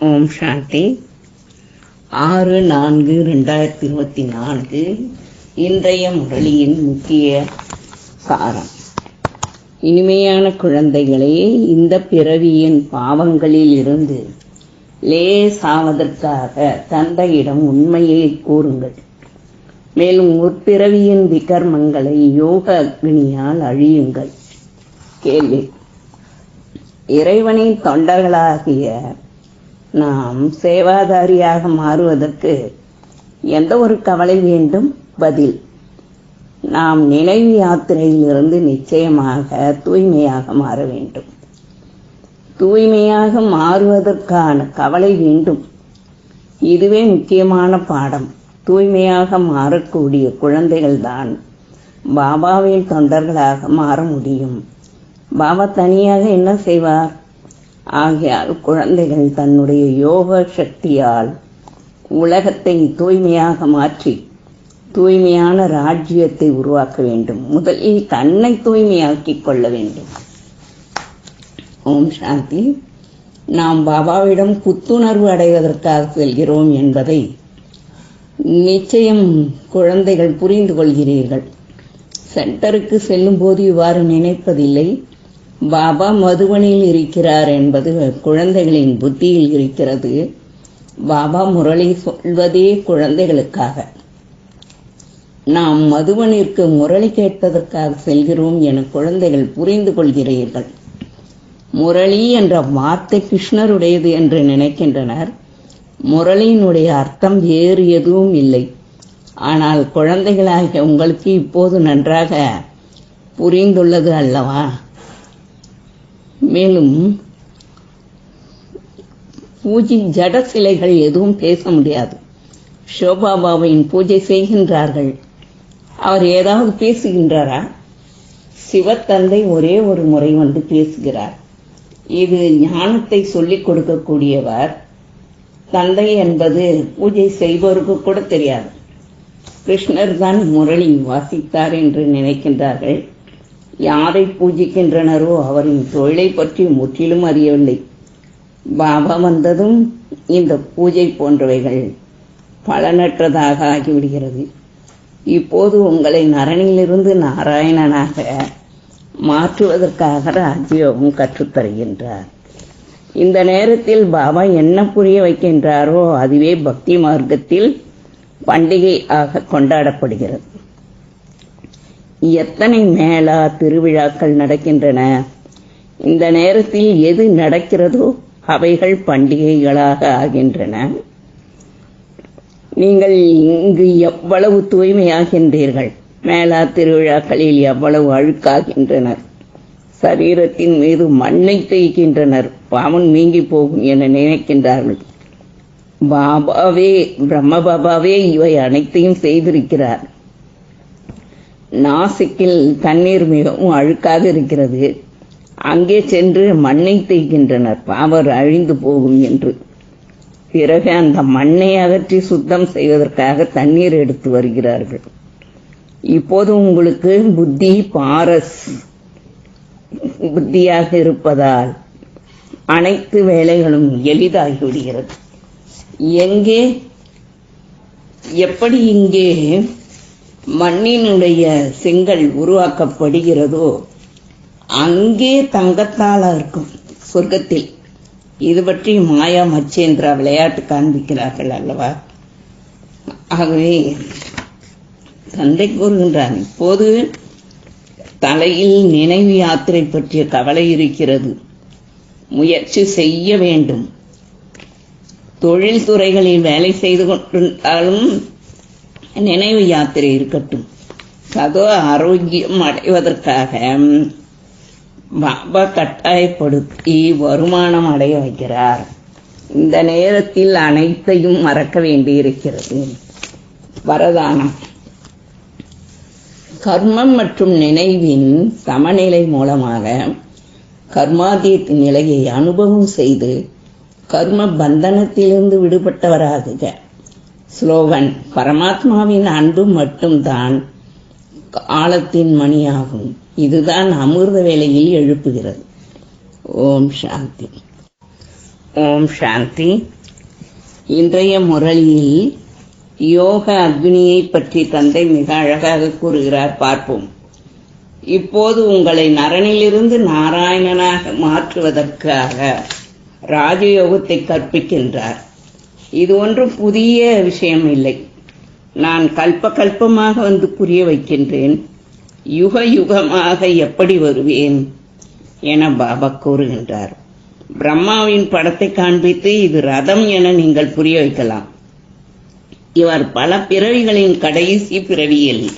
ஓம் சாந்தி. ஆறு நான்கு ரெண்டாயிரத்தி இருபத்தி நான்கு இன்றைய முரளியின் முக்கிய சாரம் இனிமையான குழந்தைகளே இந்த பிறவியின் பாவங்களில் இருந்து லேசாவதற்காக தந்தையிடம் உண்மையை கூறுங்கள். மேலும் முற்பிறவியின் விகர்மங்களை யோக அக்னியால் அழியுங்கள். கேள்வி. இறைவனின் தொண்டர்களாகிய நாம் சேவாதாரியாக மாறுவதற்கு எந்த ஒரு கவலை வேண்டும்? பதில். நாம் நினைவு யாத்திரையிலிருந்து நிச்சயமாக தூய்மையாக மாற வேண்டும். தூய்மையாக மாறுவதற்கான கவலை வேண்டும். இதுவே முக்கியமான பாடம். தூய்மையாக மாறக்கூடிய குழந்தைகள்தான் பாபாவின் தொண்டர்களாக மாற முடியும். பாபா தனியாக என்ன செய்வார்? ஆகையால் குழந்தைகள் தன்னுடைய யோக சக்தியால் உலகத்தை தூய்மையாக மாற்றி தூய்மையான ராஜ்யத்தை உருவாக்க வேண்டும். முதலில் தன்னை தூய்மையாக்கிக் கொள்ள வேண்டும். ஓம் சாந்தி. நாம் பாபாவிடம் புத்துணர்வு அடைவதற்காக செல்கிறோம் என்பதை நிச்சயம் குழந்தைகள் புரிந்து கொள்கிறீர்கள். சென்டருக்கு செல்லும் போது இவ்வாறு நினைப்பதில்லை. பாபா மதுவனில் இருக்கிறார் என்பது குழந்தைகளின் புத்தியில் இருக்கிறது. பாபா முரளி சொல்வதே குழந்தைகளுக்காக. நாம் மதுவனிற்கு முரளி கேட்பதற்காக செல்கிறோம் என குழந்தைகள் புரிந்து கொள்கிறீர்கள். முரளி என்ற வார்த்தை கிருஷ்ணருடையது என்று நினைக்கின்றனர். முரளியினுடைய அர்த்தம் வேறு எதுவும் இல்லை. ஆனால் குழந்தைகளாகிய உங்களுக்கு இப்போது நன்றாக புரிந்துள்ளது அல்லவா? மேலும் பூஜை ஜட சிலைகள் எதுவும் பேச முடியாது. ஷோபாபாவின் பூஜை செய்கின்றார்கள். அவர் ஏதாவது பேசுகின்றாரா? சிவத்தந்தை ஒரே ஒரு முறை வந்து பேசுகிறார். இது ஞானத்தை சொல்லிக் கொடுக்கக்கூடியவர். தந்தை என்பது பூஜை செய்பவருக்கு கூட தெரியாது. கிருஷ்ணர் தான் முரளி வாசித்தார் என்று நினைக்கின்றார்கள். யாரை பூஜிக்கின்றனரோ அவரின் தொழிலை பற்றி முற்றிலும் அறியவில்லை. பாபா வந்ததும் இந்த பூஜை போன்றவைகள் பலனற்றதாக ஆகிவிடுகிறது. இப்போது உங்களை நரனிலிருந்து நாராயணனாக மாற்றுவதற்காக ராஜ்யோகம் கற்றுத்தருகின்றார். இந்த நேரத்தில் பாபா என்ன புரிய வைக்கின்றாரோ அதுவே பக்தி மார்க்கத்தில் பண்டிகை ஆக கொண்டாடப்படுகிறது. எத்தனை மேளா திருவிழாக்கள் நடக்கின்றன? இந்த நேரத்தில் எது நடக்கிறதோ அவைகள் பண்டிகைகளாக ஆகின்றன. நீங்கள் இங்கு எவ்வளவு தூய்மையாகின்றீர்கள்? மேலா திருவிழாக்களில் எவ்வளவு அழுக்காகின்றனர்? சரீரத்தின் மீது மண்ணை தேய்க்கின்றனர். பாவம் நீங்கி போகும் என நினைக்கின்றார்கள். பாபாவே பிரம்ம பாபாவே இவை அனைத்தையும் செய்திருக்கிறார். நாசிக்கில் தண்ணீர் மிகவும் அழுக்காக இருக்கிறது. அங்கே சென்று மண்ணை தேய்க்கின்றனர் பாவர் அழிந்து போகும் என்று. பிறகு அந்த மண்ணை அகற்றி சுத்தம் செய்வதற்காக தண்ணீர் எடுத்து வருகிறார்கள். இப்போது உங்களுக்கு புத்தி பாரஸ் புத்தியாக இருப்பதால் அனைத்து வேலைகளும் எளிதாகிவிடுகிறது. எங்கே எப்படி இங்கே மண்ணினுடைய செங்கல் உருவாக்கப்படுகிறதோ அங்கே தங்கத்தால இருக்கும் சொர்க்கத்தில். இது பற்றி மாயா மச்சேந்திரா விளையாட்டு காண்பிக்கிறார்கள் அல்லவா? ஆகவே தந்தை கூறுகின்றான் இப்போது தலையில் நினைவு யாத்திரை பற்றிய கவலை இருக்கிறது. முயற்சி செய்ய வேண்டும். தொழில் துறைகளில் வேலை செய்து கொண்டிருந்தாலும் நினைவு யாத்திரை இருக்கட்டும். சதோ ஆரோக்கியம் அடைவதற்காக பாபா கட்டாயப்படுத்தி வருமானம் அடைய வைக்கிறார். இந்த நேரத்தில் அனைத்தையும் மறக்க வேண்டியிருக்கிறது. வரதானம். கர்மம் மற்றும் நினைவின் சமநிலை மூலமாக கர்மாதீத் நிலையை அனுபவம் செய்து கர்ம பந்தனத்திலிருந்து விடுபட்டவராகுக. ஸ்லோகன் பரமாத்மாவின் அன்பு மட்டும்தான் காலத்தின் மணியாகும். இதுதான் அமிர்த வேலையில் எழுப்புகிறது. ஓம் சாந்தி. ஓம் சாந்தி. இன்றைய முரளியில் யோக அக்னியை பற்றி தந்தை மிக அழகாக கூறுகிறார். பார்ப்போம். இப்போது உங்களை நரனிலிருந்து நாராயணனாக மாற்றுவதற்காக ராஜயோகத்தை கற்பிக்கின்றார். இது ஒன்றும் புதிய விஷயம் இல்லை. நான் கல்ப கல்பமாக வந்து புரிய வைக்கின்றேன். யுக யுகமாக எப்படி வருவேன் என பாபா கூறுகின்றார். பிரம்மாவின் படத்தை காண்பித்து இது ரதம் என நீங்கள் புரிய வைக்கலாம். இவர் பல பிறவிகளின் கடைசி பிறவியில்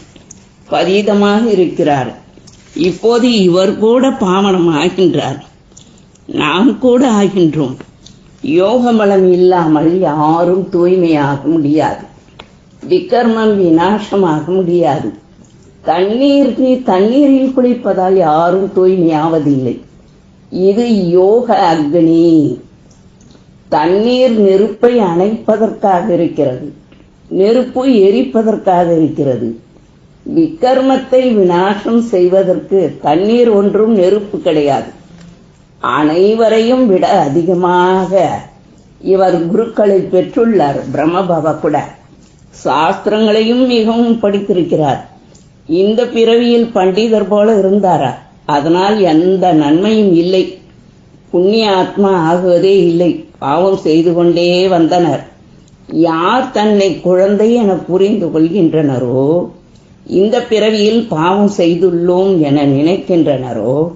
பதீதமாக இருக்கிறார். இப்போது இவர் கூட பாவனம் ஆகின்றார். நாம் கூட ஆகின்றோம். யோக பலம் இல்லாமல் யாரும் தூய்மையாக முடியாது. விக்கர்மம் விநாசமாக முடியாது. தண்ணீர் தண்ணீரில் குளிப்பதால் யாரும் தூய்மையாவதில்லை. இது யோக அக்னி. தண்ணீர் நெருப்பை அணைப்பதற்காக இருக்கிறது. நெருப்பு எரிப்பதற்காக இருக்கிறது. விக்கர்மத்தை விநாசம் செய்வதற்கு தண்ணீர் ஒன்றும் நெருப்பு கிடையாது. அனைவரையும் விட அதிகமாக இவர் குருக்களை பெற்றுள்ளார் பிரம்மபவ கூட. சாஸ்திரங்களையும் மிகவும் படித்திருக்கிறார். இந்த பிறவியில் பண்டிதர் போல இருந்தாரா? அதனால் எந்த நன்மையும் இல்லை. புண்ணிய ஆத்மா ஆகுவதே இல்லை. பாவம் செய்து கொண்டே வந்தனர். யார் தன்னை குழந்தை என புரிந்து கொள்கின்றனரோ இந்த பிறவியில் பாவம் செய்துள்ளோம் என நினைக்கின்றனரோ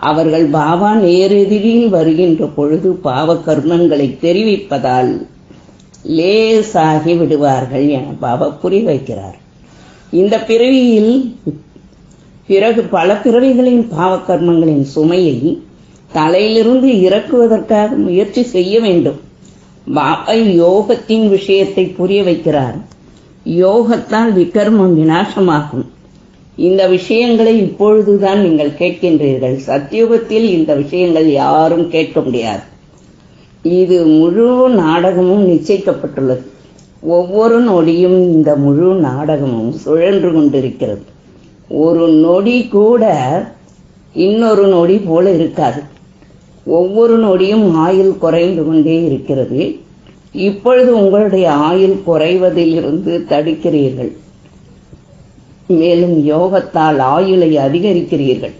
அவர்கள் பாபா நேரெதிரில் வருகின்ற பொழுது பாவ கர்மங்களை தெரிவிப்பதால் லேசாகி விடுவார்கள் என பாபா புரி வைக்கிறார். இந்த பிறவியில் பிறகு பல பிறவிகளின் பாவ கர்மங்களின் சுமையை தலையிலிருந்து இறக்குவதற்காக முயற்சி செய்ய வேண்டும். பாபா யோகத்தின் விஷயத்தை புரிய வைக்கிறார். யோகத்தால் விக்கர்மம் விநாசமாகும். இந்த விஷயங்களை இப்பொழுதுதான் நீங்கள் கேட்கின்றீர்கள். சத்தியுகத்தில் இந்த விஷயங்கள் யாரும் கேட்க முடியாது. இது முழு நாடகமும் நிச்சயிக்கப்பட்டுள்ளது. ஒவ்வொரு நொடியும் இந்த முழு நாடகமும் சுழன்று கொண்டிருக்கிறது. ஒரு நொடி கூட இன்னொரு நொடி போல இருக்காது. ஒவ்வொரு நொடியும் ஆயுள் குறைந்து கொண்டே இருக்கிறது. இப்பொழுது உங்களுடைய ஆயுள் குறைவதிலிருந்து தடுக்கிறீர்கள். மேலும் யோகத்தால் ஆயுளை அதிகரிக்கிறீர்கள்.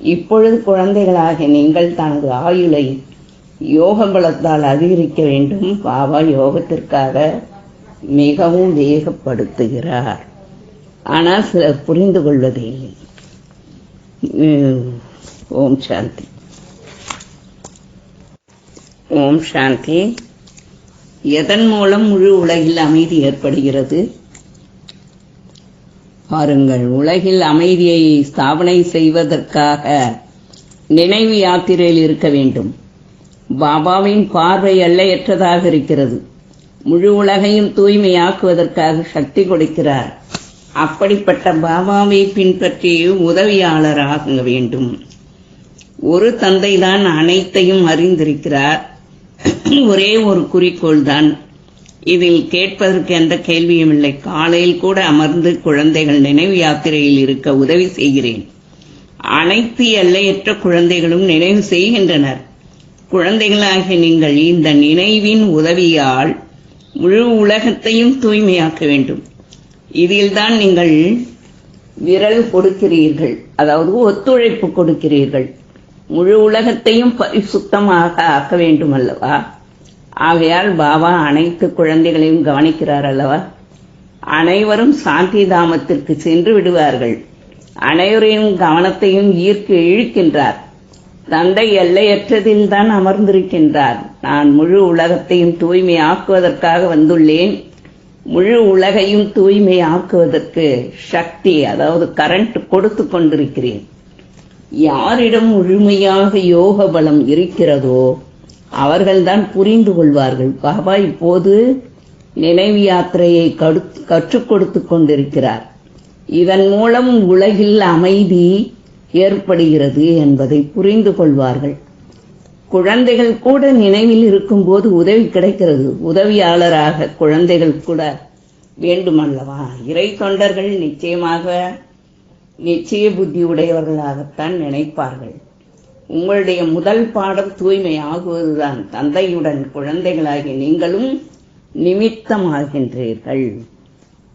இப்பொழுது குழந்தைகளாக நீங்கள் தனது ஆயுளை யோக பலத்தால் அதிகரிக்க வேண்டும். பாபா யோகத்திற்காக மிகவும் வேகப்படுத்துகிறார். ஆனால் சிலர் புரிந்து கொள்வதே இல்லை. ஓம் சாந்தி. ஓம் சாந்தி. எதன் மூலம் முழு உலகில் அமைதி ஏற்படுகிறது? பாருங்கள் உலகில் அமைதியை ஸ்தாபனை செய்வதற்காக நினைவு யாத்திரையில் இருக்க வேண்டும். பாபாவின் பார்வை எல்லையற்றதாக இருக்கிறது. முழு உலகையும் தூய்மையாக்குவதற்காக சக்தி கொடுக்கிறார். அப்படிப்பட்ட பாபாவை பின்பற்றி உதவியாளராக வேண்டும். ஒரு தந்தைதான் அனைத்தையும் அறிந்திருக்கிறார். ஒரே ஒரு குறிக்கோள் தான் இதில் கேட்பதற்கு எந்த கேள்வியும் இல்லை. காலையில் கூட அமர்ந்து குழந்தைகள் நினைவு யாத்திரையில் இருக்க உதவி செய்கிறேன். அனைத்து எல்லையற்ற குழந்தைகளும் நினைவு செய்கின்றனர். குழந்தைகளாகிய நீங்கள் இந்த நினைவின் உதவியால் முழு உலகத்தையும் தூய்மையாக்க வேண்டும். இதில்தான் நீங்கள் விரல் கொடுக்கிறீர்கள். அதாவது ஒத்துழைப்பு கொடுக்கிறீர்கள். முழு உலகத்தையும் பரிசுத்தமாக ஆக்க வேண்டும் அல்லவா ஆகையால் பாபா அனைத்து குழந்தைகளையும் கவனிக்கிறார் அல்லவா? அனைவரும் சாந்தி தாமத்திற்கு சென்று விடுவார்கள். அனைவரின் கவனத்தையும் ஈர்க்க இழுக்கின்றார். தந்தை எல்லையற்றதில் தான் அமர்ந்திருக்கின்றார். நான் முழு உலகத்தையும் தூய்மையாக்குவதற்காக வந்துள்ளேன். முழு உலகையும் தூய்மையாக்குவதற்கு சக்தி அதாவது கரண்ட் கொடுத்து கொண்டிருக்கிறேன். யாரிடம் முழுமையாக யோக பலம் இருக்கிறதோ அவர்கள்தான் புரிந்து கொள்வார்கள். பாபா இப்போது நினைவு யாத்திரையை கற்றுக் கொடுத்து கொண்டிருக்கிறார். இதன் மூலம் உலகில் அமைதி ஏற்படுகிறது என்பதை புரிந்து கொள்வார்கள். குழந்தைகள் கூட நினைவில் இருக்கும்போது உதவி கிடைக்கிறது. உதவியாளராக குழந்தைகள் கூட வேண்டுமல்லவா? இறை தொண்டர்கள் நிச்சயமாக நிச்சய புத்தி உடையவர்களாகத்தான் நினைப்பார்கள். உங்களுடைய முதல் பாடம் தூய்மை ஆகுவதுதான் தந்தையுடன் குழந்தைகளாகி நீங்களும் நிமித்தமாகின்றீர்கள்.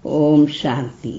ஓம் சாந்தி.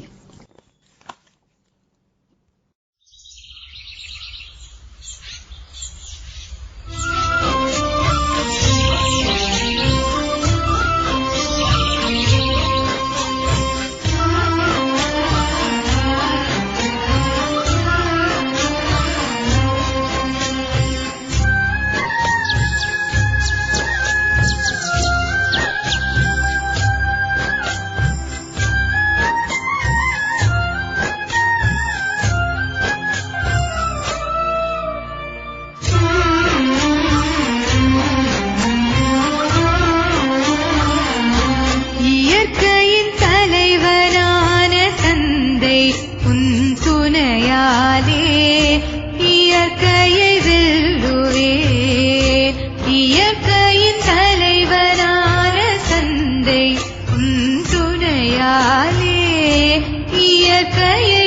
ಕಯ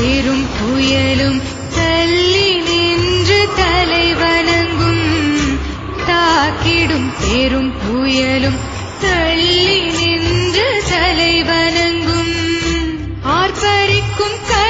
பெரும் புயலும் தள்ளி நின்று தலை வணங்கும். தாக்கிடும் பெரும் புயலும் தள்ளி நின்று தலை வணங்கும். ஆர்ப்பரிக்கும் க